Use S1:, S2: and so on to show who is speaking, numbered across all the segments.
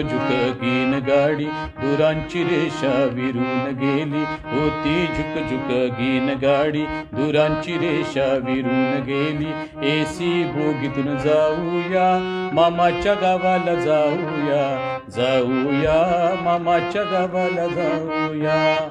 S1: झुक घेन गाडी दुरांची रेषा विरून गेली. होती झुक झुक घेन गाडी दुरांची रेषा विरून गेली. एसी बोगीतून जाऊया मामाच्या गावाला जाऊया. जाऊया मामाच्या गावाला जाऊया.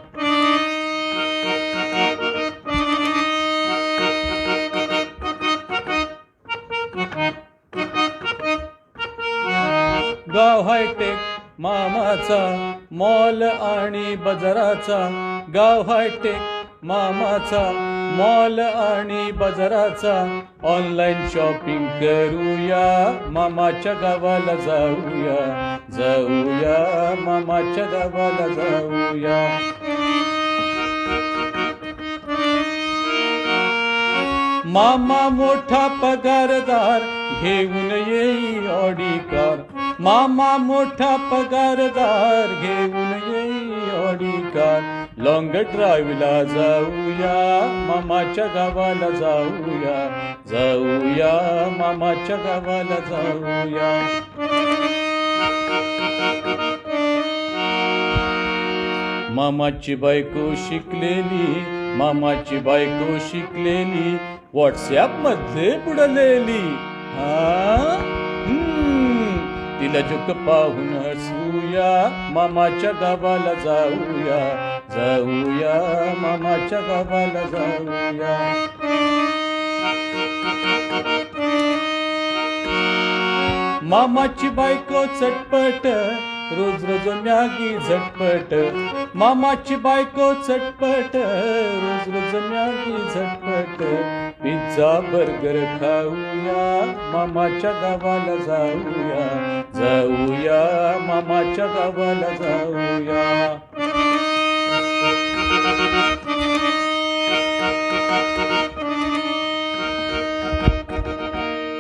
S1: गाव हायटेक मामाचा मॉल आणि बाजाराचा गाव हायटेक मामाचा मॉल आणि बाजाराचा ऑनलाईन शॉपिंग करूया. मामाच्या गावाला जाऊया. जाऊया मामाच्या गावाला जाऊया. मामा मोठा पगारदार घेऊन येई ऑडी कार मामा मोठा पगारदार घेऊन येई ऑडी कार लॉंग ड्राईव्हला जाऊया मामाच्या गावाला जाऊया. जाऊया मामाच्या गावाला जाऊया. मामाची बायको शिकलेली मामाची बायको शिकलेली व्हॉट्सअपमध्ये बुडलेली. हा? तिला जुक पाहून हसूया मामाच्या गावाला जाऊया. जाऊया मामाच्या गावाला जाऊया. मामाची बायको चटपट रोज रोज म्यागी झटपट. मामाची बायको चटपट. रोज रोज म्यागी झटपट. पिझ्झा बर्गर खाऊया मामाच्या गावाला जाऊया. जाऊया मामाच्या गावाला जाऊया. Thank you.